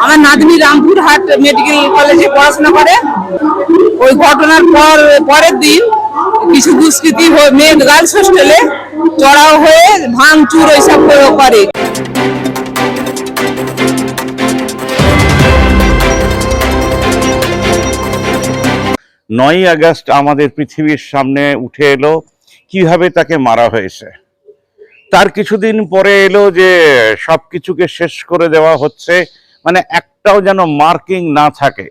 আমার নাতনি রামপুরহাট মেডিকেল কলেজে পড়াশোনা করে। ওই ঘটনার পর, পরের দিন কিছু দুষ্কৃতী মেয়ে, গার্লস হোস্টেলে চড়াও হয়ে ভাঙচুর এইসব করে- নয়ই আগস্ট আমাদের পৃথিবীর সামনে উঠে এলো, কীভাবে তাকে মারা হয়েছে? তার কিছুদিন পরে এলো যে সবকিছুকে শেষ করে দেওয়া হচ্ছে। মানে একটাও যেন মার্কিং না থাকে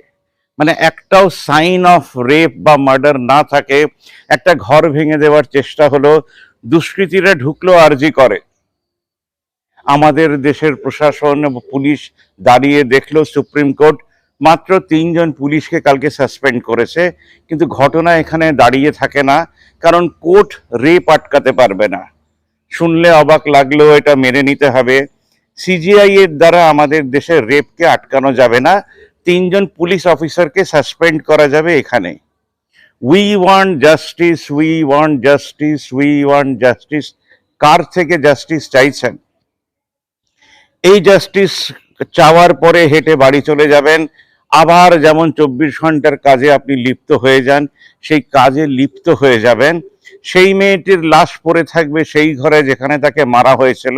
মানে একটাও সাইন অফ রেপ বা মার্ডার না থাকে, একটা ঘর ভেঙে দেওয়ার চেষ্টা হলো, দুষ্কৃতীরা ঢুকলো আরজি করে। আমাদের দেশের প্রশাসন, পুলিশ দাঁড়িয়ে দেখল সুপ্রিম কোর্ট, মাত্র তিনজন পুলিশকে কালকে সাসপেন্ড করেছে, কিন্তু ঘটনা এখানে দাঁড়িয়ে থাকে না, কারণ কোর্ট রেপ আটকাতে পারবে না। শুনলে অবাক লাগলেও এটা মেনে নিতে হবে। সিজিআই এর দ্বারা আমাদের দেশের রেপকে আটকানো যাবে না। তিনজন পুলিশ অফিসারকে সাসপেন্ড করা যাবে এখানে। We want justice we want justice we want justice কার থেকে জাস্টিস চাইছেন? এই জাস্টিস চাওয়ার পরে হেঁটে বাড়ি চলে যাবেন। আবার যেমন চব্বিশ ঘণ্টার কাজে আপনি লিপ্ত হয়ে যান, সেই কাজে লিপ্ত হয়ে যাবেন। সেই মেয়েটির লাশ পড়ে থাকবে সেই ঘরে যেখানে তাকে মারা হয়েছিল।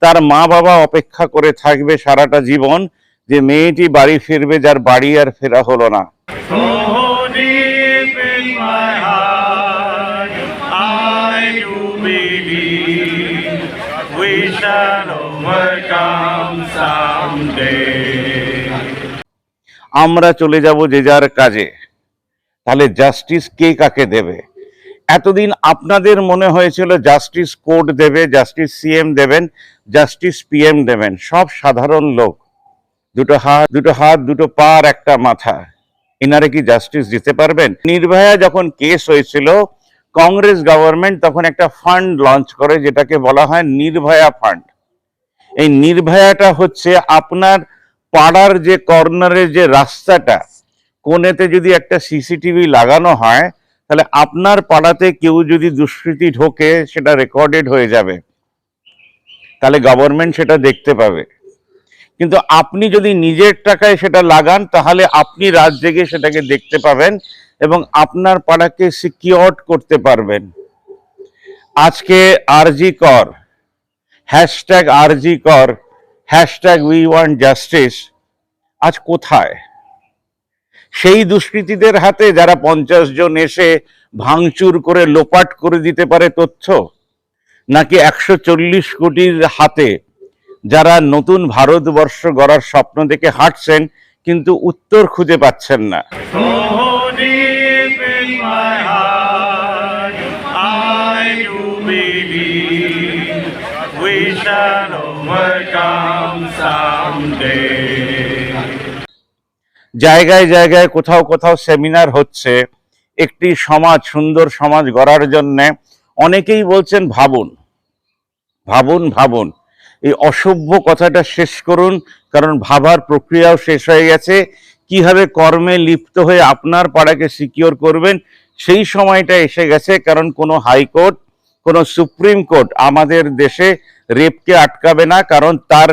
তার মা বাবা অপেক্ষা করে থাকবে সারাটা জীবন। যে মেয়েটি বাড়ি ফিরবে, যার বাড়ি আর ফেরা হলো না. আমরা চলে যাব যে যার কাজে। তাহলে জাস্টিস কে কাকে দেবে? এতদিন আপনাদের মনে হয়েছিল জাস্টিস কোর্ট দেবে, জাস্টিস সিএম দেবেন, জাস্টিস পিএম দেবেন। সব সাধারণ লোক। দুটো হাত দুটো হাত, দুটো পার একটা মাথা। এনারে কি জাস্টিস দিতে পারবেন? নির্ভয়া যখন কেস হয়েছিল, কংগ্রেস গভর্নমেন্ট তখন একটা ফান্ড লঞ্চ করে, যেটাকে বলা হয় নির্ভয়া ফান্ড। এই নির্ভয়াটা হচ্ছে আপনার পাড়ার যে কর্নারের যে রাস্তাটা, কোণেতে যদি একটা সিসিটিভি লাগানো হয় তাহলে আপনার পাড়াতে কেউ যদি দুষ্কৃতি ঢোকে, সেটা রেকর্ডেড হয়ে যাবে। তাহলে গভর্নমেন্ট সেটা দেখতে পাবে। কিন্তু আপনি যদি নিজের টাকায় সেটা লাগান, তাহলে আপনি রাত জেগে সেটাকে দেখতে পাবেন এবং আপনার পাড়াকে সিকিওর করতে পারবেন। আজকে আরজি কর হ্যাশট্যাগ আরজি কর হ্যাশট্যাগ উই ওয়ান্ট জাস্টিস আজ কোথায়? সেই দুষ্কৃতীদের হাতে যারা পঞ্চাশ জন এসে ভাঙচুর করে লোপাট করে দিতে পারে তথ্য নাকি একশো চল্লিশ কোটির হাতে যারা নতুন ভারতবর্ষ গড়ার স্বপ্ন দেখে হাঁটছেন, কিন্তু উত্তর খুঁজে পাচ্ছেন না someday. জায়গায় জায়গায় কোথাও কোথাও সেমিনার হচ্ছে, একটি সমাজ, সুন্দর সমাজ গড়ার জন্য অনেকেই বলছেন ভাবুন ভাবুন ভাবুন। এই অসভ্য কথাটা শেষ করুন, কারণ ভাবার প্রক্রিয়াও শেষ হয়ে গেছে। কীভাবে কর্মে লিপ্ত হয়ে আপনার পাড়াকে সিকিওর করবেন, সেই সময়টা এসে গেছে, কারণ কোনো হাইকোর্ট কোনো সুপ্রিম কোর্ট আমাদের দেশে রেপকে আটকাবে না, কারণ তার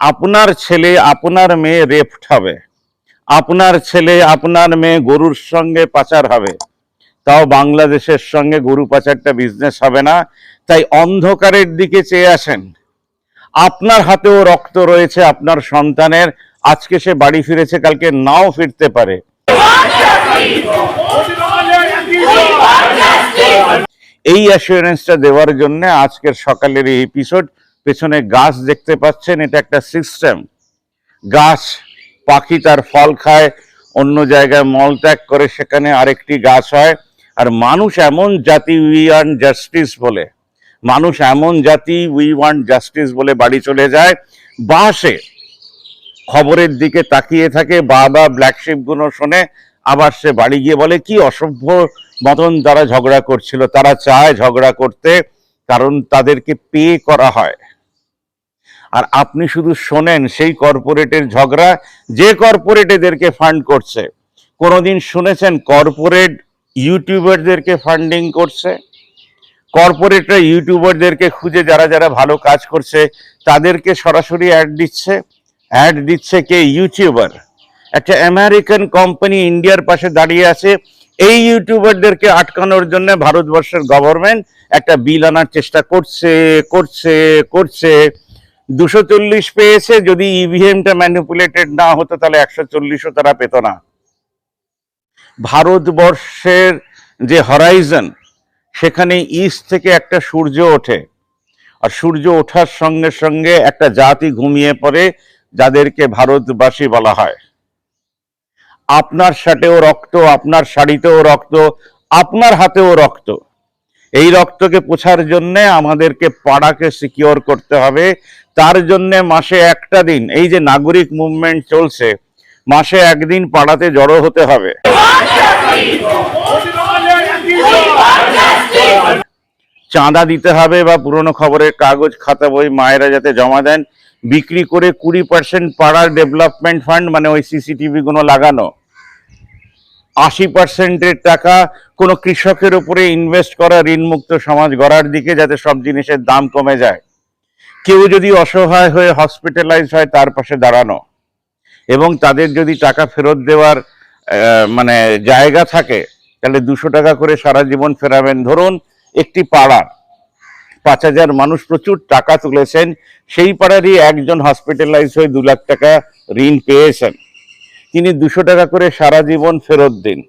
আপনার ছেলে, আপনার মেয়ে রেপড হবে। আপনার ছেলে, আপনার মেয়ে গরুর সঙ্গে পাচার হবে। তাও বাংলাদেশের সঙ্গে গরু পাচারটা বিজনেস হবে না। তাই অন্ধকারের দিকে চেয়ে আসেন। আপনার হাতেও রক্ত রয়েছে আপনার সন্তানের। আজকে সে বাড়ি ফিরেছে, কালকে নাও ফিরতে পারে। এই অ্যাসুরেন্সটা দেওয়ার জন্য আজকের সকালের এই এপিসোড পেছনে গাছ দেখতে পাচ্ছেন, এটা একটা সিস্টেম গাছ পাখি তার ফল খায়, অন্য জায়গায় মলত্যাগ করে সেখানে আরেকটি গাছ হয়। আর মানুষ এমন জাতি উই ওয়ান্ট জাস্টিস বলে। মানুষ এমন জাতি উই ওয়ান্ট জাস্টিস বলে বাড়ি চলে যায়। বাসে খবরের দিকে তাকিয়ে থাকে, বাবা ব্ল্যাকগুলো শোনে, আবার সে বাড়ি গিয়ে বলে, কি অসভ্য মতন তারা ঝগড়া করছিল। তারা চায় ঝগড়া করতে, কারণ তাদেরকে পে করা হয়। আর আপনি শুধু শোনেন, সেই কর্পোরেটের ঝগড়া যে কর্পোরেট এদেরকে ফান্ড করছে। কোনোদিন শুনেছেন কর্পোরেট ইউটিউবারদেরকে ফান্ডিং করছে? কর্পোরেটরা ইউটিউবারদেরকে খুঁজে যারা যারা ভালো কাজ করছে, তাদেরকে সরাসরি অ্যাড দিচ্ছে। অ্যাড দিচ্ছে কে? ইউটিউবার একটা আমেরিকান কোম্পানি ইন্ডিয়ার পাশে দাঁড়িয়ে আছে। এই ইউটিউবারদেরকে আটকানোর জন্য ভারতবর্ষের গভর্নমেন্ট একটা বিল আনার চেষ্টা করছে করছে করছে। দুশো চল্লিশ পেয়েছে, যদি E ইভিএমটা ম্যানিপুলেটেড না হতো তাহলে একশো চল্লিশও তারা পেত না। ভারতবর্ষের যে হরাইজন সেখানে ইস্ট থেকে একটা সূর্য ওঠে। আর সূর্য ওঠার সঙ্গে সঙ্গে একটা জাতি ঘুমিয়ে পড়ে, যাদেরকে ভারতবাসী বলা হয়। আপনার শার্টেও রক্ত, আপনার শাড়িতেও রক্ত, আপনার হাতেও রক্ত। এই রক্তকে পোছার জন্য আমাদেরকে পাড়াকে সিকিওর করতে হবে। তার জন্য মাসে একটা দিন, এই যে নাগরিক মুভমেন্ট চলছে, মাসে একদিন পাড়াতে জড়ো হতে হবে। চাঁদা দিতে হবে বা পুরনো খবরের কাগজ খাতা বই মায়েরা যাতে জমা দেন। বিক্রি করে কুড়ি পার্সেন্ট পাড়ার ডেভেলপমেন্ট ফান্ড মানে ওই সিসিটিভি গুলো লাগানো। আশি পার্সেন্টের টাকা কোনো কৃষকের উপরে ইনভেস্ট করা ঋণমুক্ত সমাজ গড়ার দিকে, যাতে সব জিনিসের দাম কমে যায়। কেউ যদি অসহায় হয়ে হসপিটালাইজ হয়, তার পাশে দাঁড়ানো। এবং তাদের যদি টাকা ফেরত দেওয়ার মানে জায়গা থাকে, তাহলে দুশো টাকা করে সারা জীবন ফেরাবেন। ধরুন, একটি পাড়ার পাঁচ হাজার মানুষ প্রচুর টাকা তুলেছেন, সেই পাড়ারই একজন হসপিটালাইজ হয়ে দু লাখ টাকা ঋণ পেয়েছেন। তিনি দুশো টাকা করে সারা জীবন ফেরত দিন।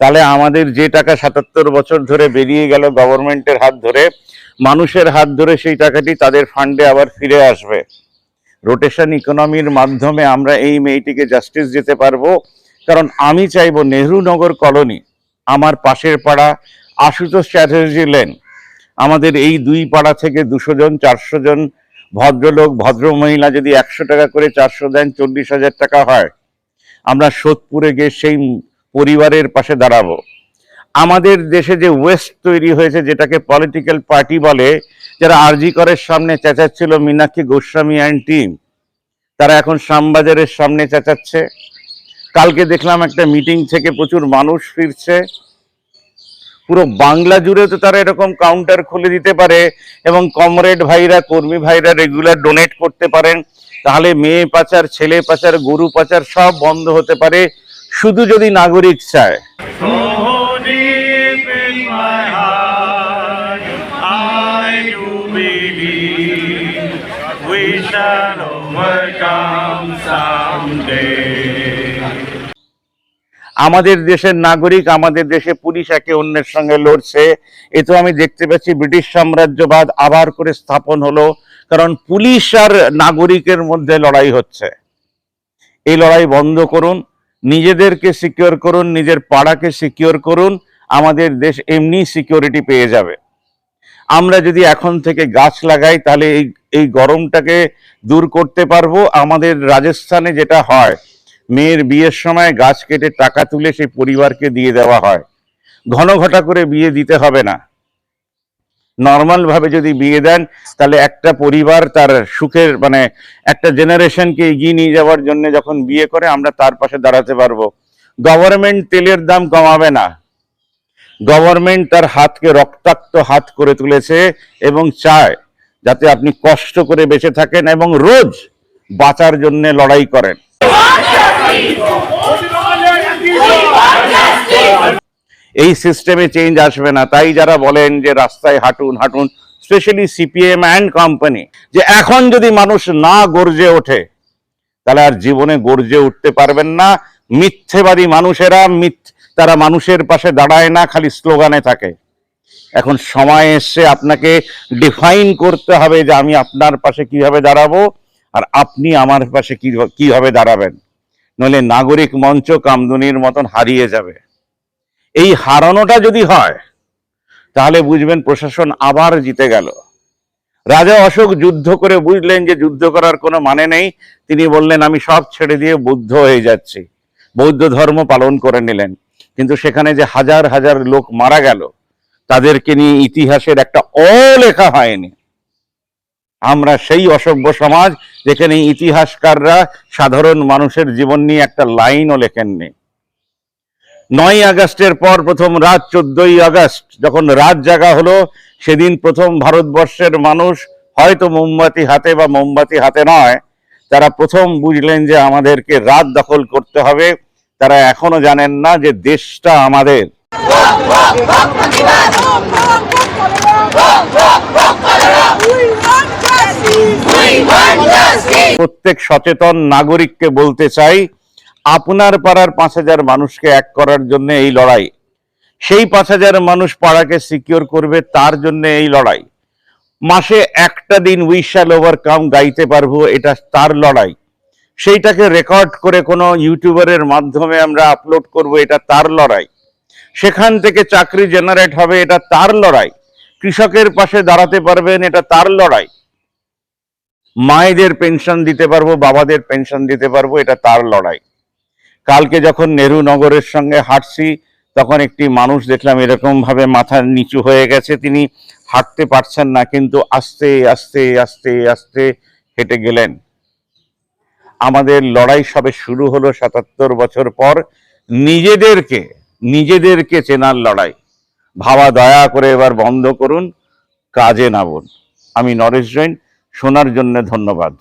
তাহলে আমাদের যে টাকা সাতাত্তর বছর ধরে বেরিয়ে গেল গভর্নমেন্টের হাত ধরে মানুষের হাত ধরে সেই টাকাটি তাদের ফান্ডে আবার ফিরে আসবে। রোটেশন ইকোনমির মাধ্যমে আমরা এই মেয়েটিকে জাস্টিস দিতে পারব। কারণ আমি চাইব নেহরু নগর কলোনি আমার পাশের পাড়া আশুতোষ চ্যাটার্জি লেন। আমাদের এই দুই পাড়া থেকে দুশো জন, চারশো জন ভদ্রলোক, ভদ্র মহিলা যদি একশো টাকা করে চারশো দেন, চল্লিশ হাজার টাকা হয়। আমরা সোদপুরে গিয়ে সেই পরিবারের পাশে দাঁড়াবো। আমাদের দেশে যে ওয়েস্ট তৈরি হয়েছে, যেটাকে পলিটিক্যাল পার্টি বলে, যারা আরজি করের সামনে চেঁচাচ্ছিল মীনাক্ষী গোস্বামী অ্যান্ড টিম তারা এখন শ্যামবাজারের সামনে চেঁচাচ্ছে। কালকে দেখলাম একটা মিটিং থেকে প্রচুর মানুষ ফিরছে। পুরো বাংলা জুড়ে তো তারা এরকম কাউন্টার খুলে দিতে পারে এবং কমরেড ভাইরা, কর্মী ভাইরা রেগুলার ডোনেট করতে পারেন। তাহলে মেয়ে পাচার, ছেলে পাচার, গরু পাচার সব বন্ধ হতে পারে। শুধু যদি নাগরিক চায়। আমাদের দেশের নাগরিক, আমাদের দেশে পুলিশ একে অন্যের সঙ্গে লড়ছে। এ তো আমি দেখতে পাচ্ছি ব্রিটিশ সাম্রাজ্যবাদ আবার করে স্থাপন হলো, কারণ পুলিশ আর নাগরিকের মধ্যে লড়াই হচ্ছে। এই লড়াই বন্ধ করুন, নিজেদেরকে সিকিওর করুন, নিজের পাড়াকে সিকিওর করুন, আমাদের দেশ এমনি সিকিউরিটি পেয়ে যাবে। আমরা যদি এখন থেকে গাছ লাগাই, তাহলে এই এই গরমটাকে দূর করতে পারব। আমাদের রাজস্থানে যেটা হয়, মেয়ের বিয়ের সময় গাছ কেটে টাকা তুলে সেই পরিবারকে দিয়ে দেওয়া হয়। ঘন ঘটা করে বিয়ে দিতে হবে না। নর্মাল ভাবে যদি বিয়ে দেন, তাহলে একটা পরিবার তার সুখের মানে একটা জেনারেশনকে এগিয়ে নিয়ে যাওয়ার জন্য যখন বিয়ে করে, আমরা তার পাশে দাঁড়াতে পারব। গভর্নমেন্ট তেলের দাম কমাবে না। গভর্নমেন্ট তার হাতকে রক্তাক্ত হাত করে তুলেছে এবং চায় যাতে আপনি কষ্ট করে বেঁচে থাকেন এবং রোজ বাঁচার জন্য লড়াই করেন। এই সিস্টেমে চেঞ্জ আসবে না। তাই যারা বলেন যে রাস্তায় হাঁটুন হাঁটুন, স্পেশালি সিপিএম অ্যান্ড কোম্পানি, যে এখন যদি মানুষ না গর্জে ওঠে, তাহলে আর জীবনে গর্জে উঠতে পারবেন না। মিথ্যেবাদী মানুষেরা মিথ্য তারা মানুষের পাশে দাঁড়ায় না, খালি স্লোগানে থাকে। এখন সময় এসছে আপনাকে ডিফাইন করতে হবে যে আমি আপনার পাশে কীভাবে দাঁড়াবো আর আপনি আমার পাশে কীভাবে দাঁড়াবেন। নইলে নাগরিক মঞ্চ কামদুনির মতন হারিয়ে যাবে। এই হারানোটা যদি হয়, তাহলে বুঝবেন প্রশাসন আবার জিতে গেল। রাজা অশোক যুদ্ধ করে বুঝলেন যে যুদ্ধ করার কোনো মানে নেই। তিনি বললেন, আমি সব ছেড়ে দিয়ে বুদ্ধ হয়ে যাচ্ছি। বৌদ্ধ ধর্ম পালন করে নিলেন। কিন্তু সেখানে যে হাজার হাজার লোক মারা গেল, তাদেরকে নিয়ে ইতিহাসের একটা অ লেখা হয়নি। আমরা সেই অসভ্য সমাজ যেখানে ইতিহাসকাররা সাধারণ মানুষের জীবন নিয়ে একটা লাইনও লেখেননি। নয় আগস্টের পর প্রথম রাত, চোদ্দই আগস্ট, যখন রাত জাগা হলো, সেদিন প্রথম ভারতবর্ষের মানুষ হয়তো মোমবাতি হাতে বা মোমবাতি হাতে নয়, তারা প্রথম বুঝলেন যে আমাদেরকে রাত দখল করতে হবে। তারা এখনও জানেন না যে দেশটা আমাদের। প্রত্যেক সচেতন নাগরিককে বলতে চাই, আপনার পাড়ার পাঁচ হাজার মানুষকে এক করার জন্য এই লড়াই। সেই পাঁচ হাজার মানুষ পাড়াকে সিকিউর করবে তার জন্য এই লড়াই। মাসে একটা দিন উই শ্যাল ওভারকাম গাইতে পারব, এটা তার লড়াই। সেইটাকে রেকর্ড করে কোনো ইউটিউবারের মাধ্যমে আমরা আপলোড করব, এটা তার লড়াই। সেখান থেকে চাকরি জেনারেট হবে, এটা তার লড়াই। কৃষকের পাশে দাঁড়াতে পারবেন, এটা তার লড়াই। মায়েদের পেনশন দিতে পারব, বাবাদের পেনশন দিতে পারব, এটা তার লড়াই। কালকে যখন নেহরু নগরের সঙ্গে হাঁটছি, তখন একটি মানুষ দেখলাম এরকম ভাবে মাথা নিচু হয়ে গেছে, তিনি হাঁটতে পারছেন না, কিন্তু আস্তে আস্তে আস্তে আস্তে হেঁটে গেলেন। আমাদের লড়াই সবে শুরু হলো সাতাত্তর বছর পর। নিজেদেরকে নিজেদেরকে চেনার লড়াই। ভাবা দয়া করে এবার বন্ধ করুন, কাজে নামুন। আমি নরেশ জৈন, শোনার জন্য ধন্যবাদ।